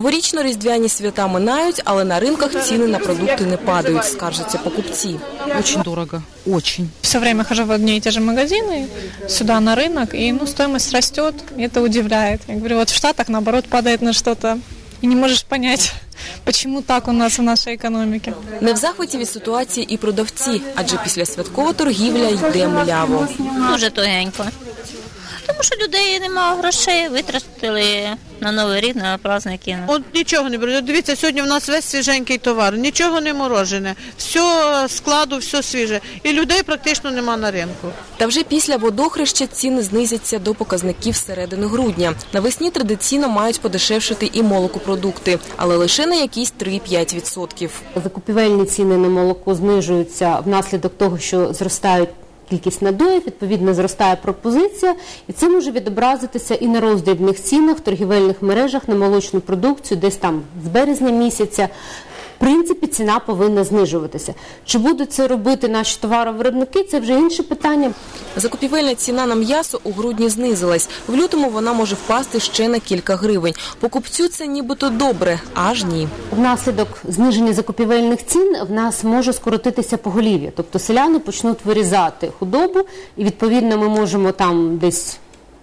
Новорічно-різдвяні свята минають, але на ринках ціни на продукти не падають, скаржаться покупці. Очень дорого, очень. Все время хожу в одни и те же магазины, сюда на рынок, и ну, стоимость растет, и это удивляет. Я говорю, вот в Штатах, наоборот, падает на что-то, и не можешь понять, почему так у нас в нашей экономике. Не в захваті від ситуації і продавці, адже після святкова торгівля йде мляво. Дуже тугенько. Тому що людей немає грошей, витратили на Новий рік, на праздники. От нічого не беруть. Дивіться, сьогодні в нас весь свіженький товар, нічого не морожене, все складу, все свіже. І людей практично нема на ринку. Та вже після водохреща ціни знизяться до показників середини грудня. Навесні традиційно мають подешевшити і молокопродукти, але лише на якісь 3-5%. Закупівельні ціни на молоко знижуються внаслідок того, що зростають кількість надоїв, відповідно зростає пропозиція, і це може відобразитися і на роздрібних цінах торгівельних мережах на молочну продукцію, десь там з березня місяця. В принципі, ціна повинна знижуватися. Чи будуть це робити наші товаровиробники? Це вже інше питання. Закупівельна ціна на м'ясо у грудні знизилась. В лютому вона може впасти ще на кілька гривень. Покупцю це нібито добре, аж ні. Внаслідок зниження закупівельних цін в нас може скоротитися поголів'я. Тобто селяни почнуть вирізати худобу, і відповідно ми можемо там десь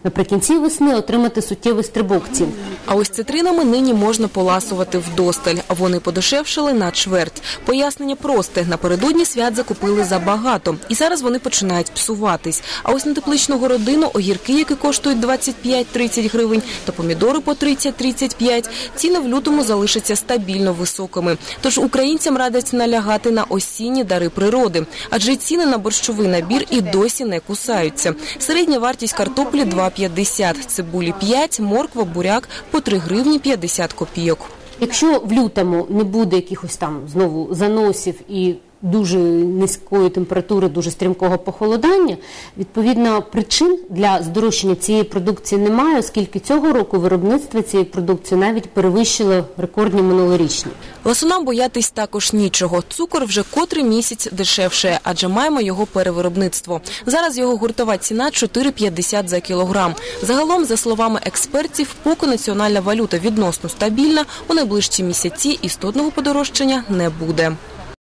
наприкінці весни отримати суттєвий стрибок цін. А ось цитринами нині можна поласувати вдосталь. Вони подешевшили на чверть. Пояснення просте. Напередодні свят закупили забагато. І зараз вони починають псуватись. А ось на тепличну городину огірки, які коштують 25-30 гривень, та помідори по 30-35, ціни в лютому залишаться стабільно високими. Тож українцям радять налягати на осінні дари природи. Адже ціни на борщовий набір і досі не кусаються. Середня вартість картоплі 2,50, цибулі 5, морква, буряк по 3 гривні 50 копійок. Якщо в лютому не буде якихось там знову заносів і дуже низької температури, дуже стрімкого похолодання, відповідно причин для здорожчання цієї продукції немає, оскільки цього року виробництво цієї продукції навіть перевищило рекордні минулорічні. Ласунам боятись також нічого. Цукор вже котрий місяць дешевше, адже маємо його перевиробництво. Зараз його гуртова ціна 4,50 за кілограм. Загалом, за словами експертів, поки національна валюта відносно стабільна, у найближчі місяці істотного подорожчання не буде.